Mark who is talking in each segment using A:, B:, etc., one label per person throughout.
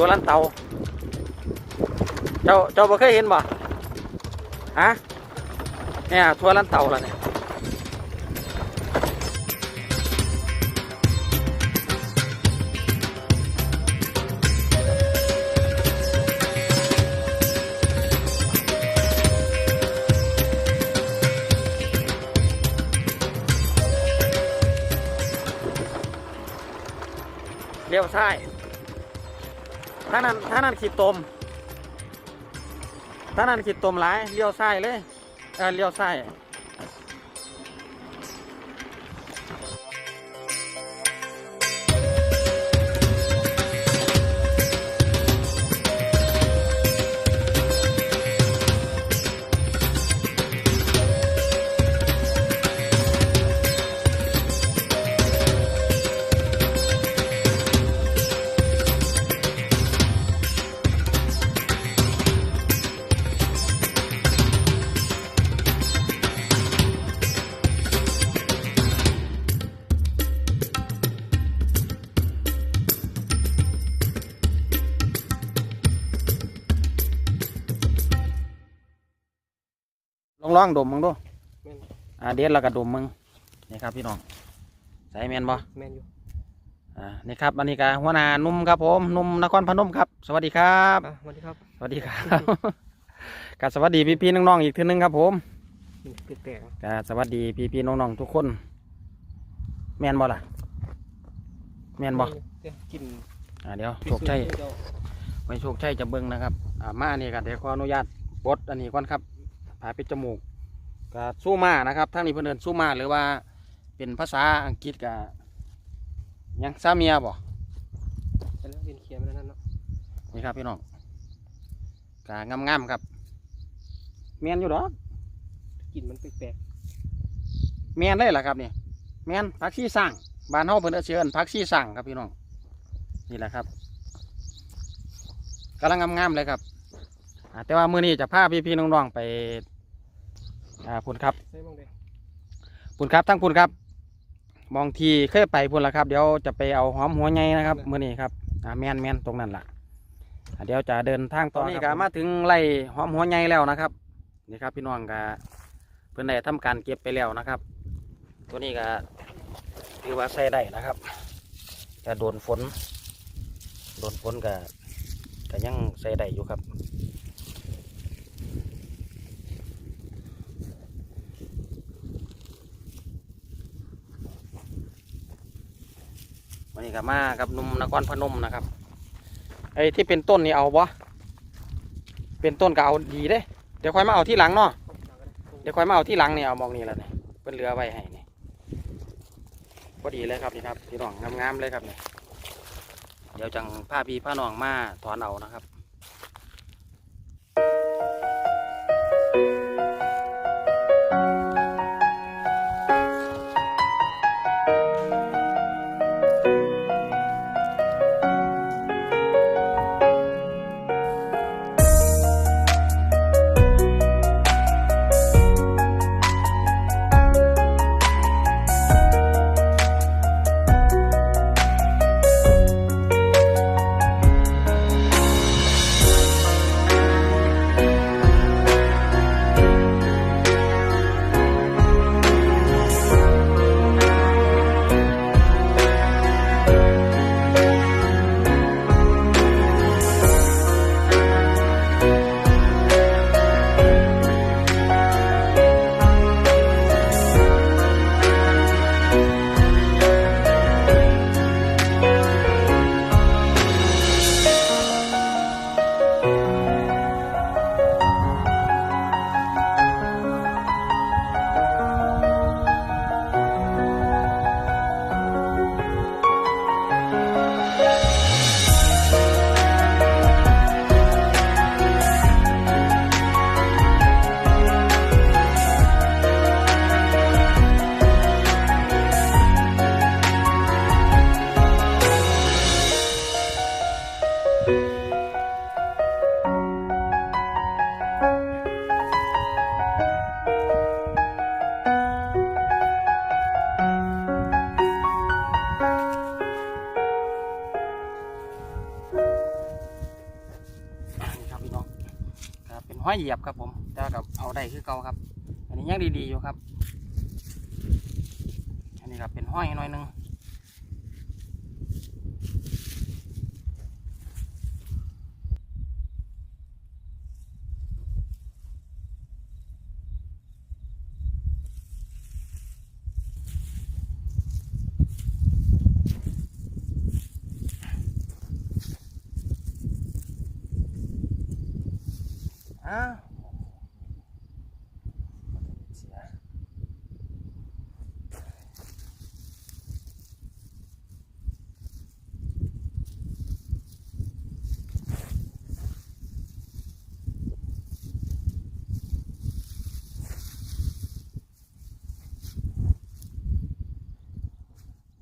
A: ตัวลันเตาเจ้าเจ้าบ่เคยเห็นบ่ฮะเนี่ยทัวลันเตาล่ะเนี่ยเลี้ยวซ้าย ถ้านั้นถ้านั้นขีดตม ถ้านั้นขีดตมหลายเลี้ยวซ้ายเลย เออเลี้ยวซ้าย ลองลองดมมึงดู
B: แม่น
A: อ่าเด็ดแล้วก็ดมมึงนี่ครับพี่น้องใส่แมนบ่
B: แมนอยู่
A: อ่านี่ครับอันนี้ก็หัวหน้าหนุ่มครับผมหนุ่มนครพนมครับ สวัสดีครับ
B: อะสวัสดีครับ
A: สวัสดีครับก็สวัสดีพี่พี่ๆน้องๆอีกทีนึงครับผม
B: นี่เปลี่ยนแปลง
A: ก็สวัสดีพี่พี่ๆน้องๆทุกคน แม่นบ่ล่ะ แม่นบ่
B: เดี๋ยวกิน
A: อ่าเดี๋ยวโชคชัยไว้โชคชัยจะเบิ่งนะครับอ่ามานี่ก็เดี๋ยวขออนุญาตปลดอันนี้ก่อนครับ ผาปิดจมูกก็สู้มานะครับทั้งนี้เพิ่นเดินสู้มาหรือว่าเป็นภาษาอังกฤษก็หยังซาเมียบ่
B: แต่แล้วเรียนเขียนมาแล้วนั่นเนาะ
A: นี่ครับพี่น้องก็งามๆครับแม่นอยู่ดอก
B: กลินมันแปลก
A: แม่นได้ล่ะครับนี่แม่นผักชีสั่งบ้านเฮาเพิ่นเอิ้นเชิญผักชีสั่งครับพี่น้องนี่แหละครับกำลังงามๆเลยครับอ่า แต่ว่ามื้อนี้จะพาพี่ๆน้องๆไปอ่าพุ่นครับ
B: ๆใช่บ้างเด้
A: พุ่นครับทั้งพุ่นครับมองทีเคยไปพุ่นละครับ เดี๋ยวจะไปเอาหอมหัวใหญ่นะครับมื้อนี้ครับอ่าแม่นแม่นตรงนั้นล่ะอ่าเดี๋ยวจะเดินทางต่อนี่ก็มาถึงไร่หอมหัวใหญ่แล้วนะครับนี่ครับพี่น้องก็เพิ่นได้ทำการเก็บไปแล้วนะครับ ตัวนี้ก็ถือว่าใส่ได้นะครับจะโดนฝนโดนฝนก็ก็ยังใส่ได้อยู่ครับ วันนี้ก็มากับนุ่มนครพนมนะครับไอ้ที่เป็นต้นนี่เอาบ่เป็นต้นก็เอาดีเด้ เดี๋ยวค่อยมาเอาที่หลังเนาะเดี๋ยวค่อยมาเอาที่หลังนี่เอามองนี่แหละนี่ยเป็นเรือไว้ให้นี่พอดีเลยครับนี่ครับพี่น้องงามๆเลยครับเนี่ยเดี๋ยวจังผ้าพีผ้าหนองมาถอนเอานะครับ ห้อยเหยียบครับผมแต่กับเอาได้คือเก่าครับ อันนี้ยังดีๆอยู่ครับ อันนี้ครับเป็นห้อยหน่อยหนึง อ้าวเสีย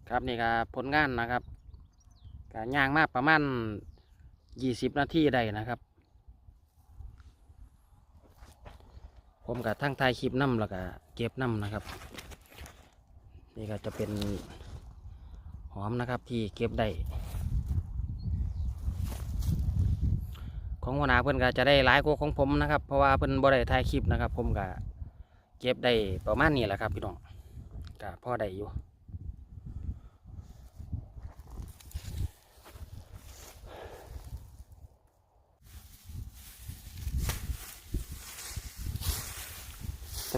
A: ครับนี่ก็ผลงานนะครับก็ย่างมากประมาณยี่สิบนาทีได้นะครับ ผมกับทั้งถ่ายคลิปน้ำแล้วก็เก็บน้ำนะครับ นี่ก็จะเป็นหอมนะครับที่เก็บได้ของหัวหน้าเพื่อนก็จะได้หลายกว่าของผมนะครับ เพราะว่าเพื่อนบ่ได้ถ่ายคลิปนะครับ ผมก็เก็บได้ประมาณนี้แหละครับพี่น้องก็พอได้อยู่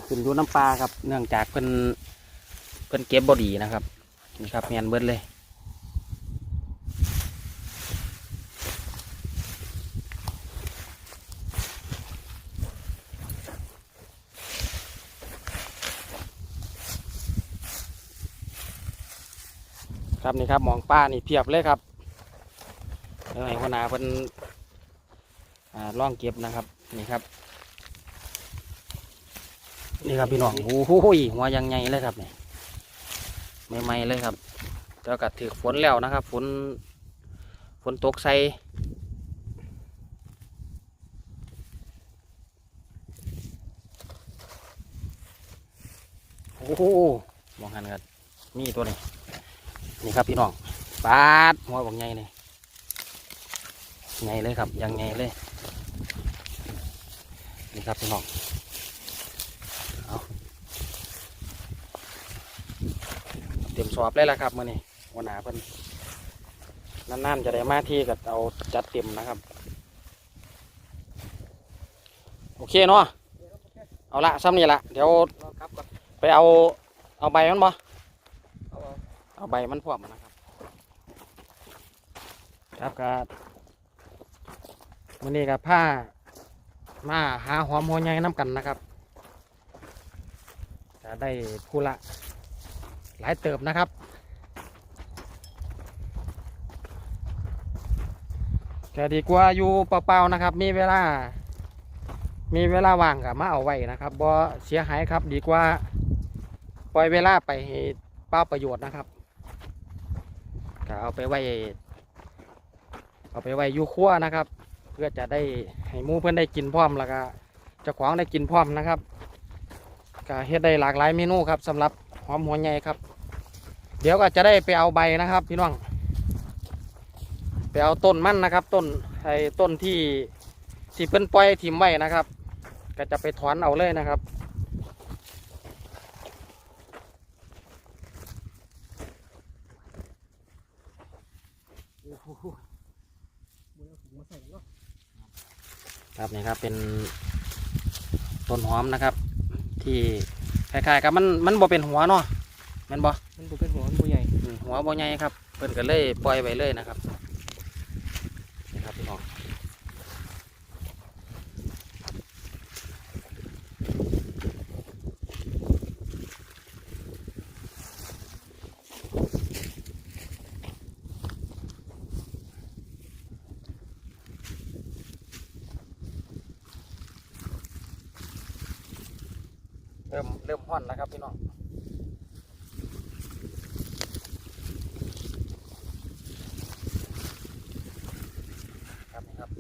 A: ขึ้นอยู่น้ำปลาครับ เนื่องจากเพิ่นเพิ่นเก็บบอดีนะครับ นี่ครับแมนเบิดเลยครับนี่ครับหมองป้านี่เพียบเลยครับเดี๋ยวให้หัวหน้าเพิ่นอ่าล่องเก็บนะครับนี่ครับ นี่ครับพี่น้องโอ้โหหัวยังไงเลยครับเนี่ยใหม่ๆเลยครับแล้วก็ถือฝนแล้วนะครับ ฝนฝนตกใส่โอ้โหมองหันกันมีตัวนี้นี่ครับพี่น้องปาดหัวบอกไงนี่ไงเลยครับยังไงเลยนี่ครับพี่น้อง เต็มส อบเลยละครับมื่อนี้วันหนาเพิ่นนั่นๆจะได้มาที่กับเอาจัดเต็มนะครับ โอเคเนาะเอาละซ้ำนี่ละเดี๋ยวไปเอาเอาใบมันบ่
B: เอา
A: ใบมันพร้อมนะครับ ครับก็มื่อนี้กับผ้ามาหาหอมหัวใหญ่น้ำกันนะครับจะได้ผู้ละ หลายเติบนะครับก็ดีกว่าอยู่เปล่าๆนะครับ มีเวลา มีเวลาว่างกับมาเอาไว้นะครับบ่เสียหายครับดีกว่าปล่อยเวลาไปเปล่าประโยชน์นะครับก็เอาไปไว้ เอาไปไว้อยู่ครัวนะครับ เพื่อจะได้ให้มูเพื่อนได้กินพร้อมแล้วก็จ้าของได้กินพร้อมนะครับก็เฮ็ดได้หลากหลายเมนูครับสำหรับหอมหัวใหญ่ครับ เดี๋ยวก็จะได้ไปเอาใบนะครับ พี่น้อง ไปเอาต้นมันนะครับ ต้นไอ้ต้นที่ที่เป็นปล่อยถิ่มไว้นะครับ ก็จะไปถอนเอาเลยนะครับครับนี่ครับเป็นต้นหอมนะครับ ที่คล้ายๆกับมันมันบ่เป็นหัวเนาะแมันบ่
B: หัว
A: บ่ใหญ่ครับ เพิ่นก็เลยปล่อยไว้เลยนะครับนี่ครับพี่น้องเริ่มเริ่มพ่อนแล้วครับพี่น้อง ครับนี่ครับ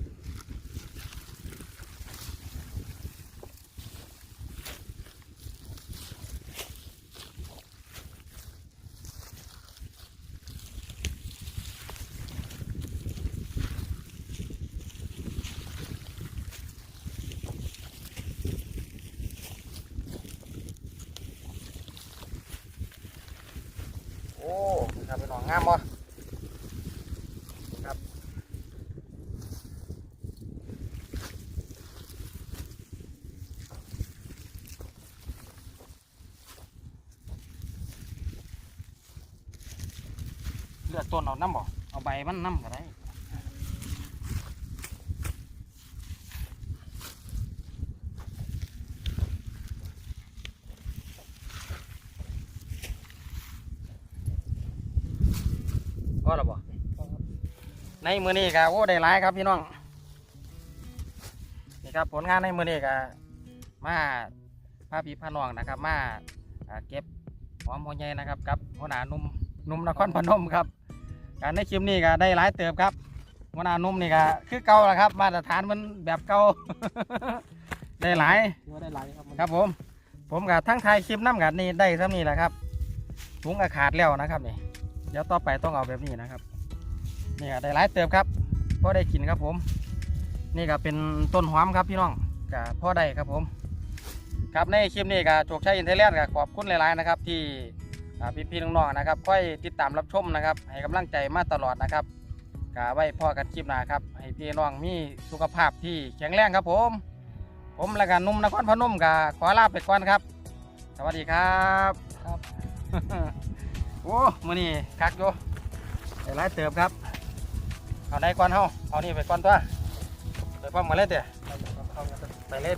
A: งามบ่ครับเลือกต้นเอาน้ำบ่เอาใบมันน้ำก็ได้ พอแล้วบ่ ในมือนี้ก็โอ้ได้หลายครับพี่น้องนี่ครับผลงานในมือนี้ก็มาพาพี่พาน้องนะครับมาอ่าเก็บหอมหัวใหญ่นะครับกับหัวหน้าหนุ่มหนุ่มนครพนมครับ การในคลิปนี้ก็ได้หลายเติบครับหัวหน้าหนุ่มนี่ก็คือเก่าแล้วครับ มาตรฐานมันแบบเก่าได้หลาย
B: ถือว่าได้หลายครับมัน
A: ครับผม ผมกับทั้งไทยคลิปน้ำกัดนี่ได้ซ้ำนี่แหละครับถุงอาขาดแล้วนะครับนี่เดี๋ยวต่อไปต้องเอาแบบนี้นะครับ นี่ก็ได้หลายเติบครับพอได้กินครับผม นี่ก็เป็นต้นหอมครับพี่น้องก็พอได้ครับผม ครับในคลิปนี้ก็โชคชัยอินเทอร์เน็ตก็ขอบคุณหลายๆนะครับ ที่อ่าพี่ๆน้องๆนะครับค่อยติดตามรับชมนะครับ ให้กำลังใจมาตลอดนะครับก็ไว้พอกันคลิปหน้าครับ ให้พี่น้องมีสุขภาพที่แข็งแรงครับผม ผมและกันนุ่มนครพนมก็ขอลาไปก่อนครับ สวัสดีครับ
B: ครับ
A: โอ้มือนี่คักอยู่ได้หลายเติบครับ เอาได้ก่อนเฮาเอานี่ไปก่อนตัวไปพร้อมกันเลยเตะ
B: เราจะทำเข้ากัน
A: ไปเลย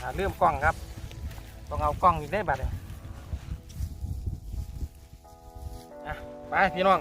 A: อ่าลืมกล้องครับต้องเอากล้องอีกได้บัดเลยอะไปพี่น้อง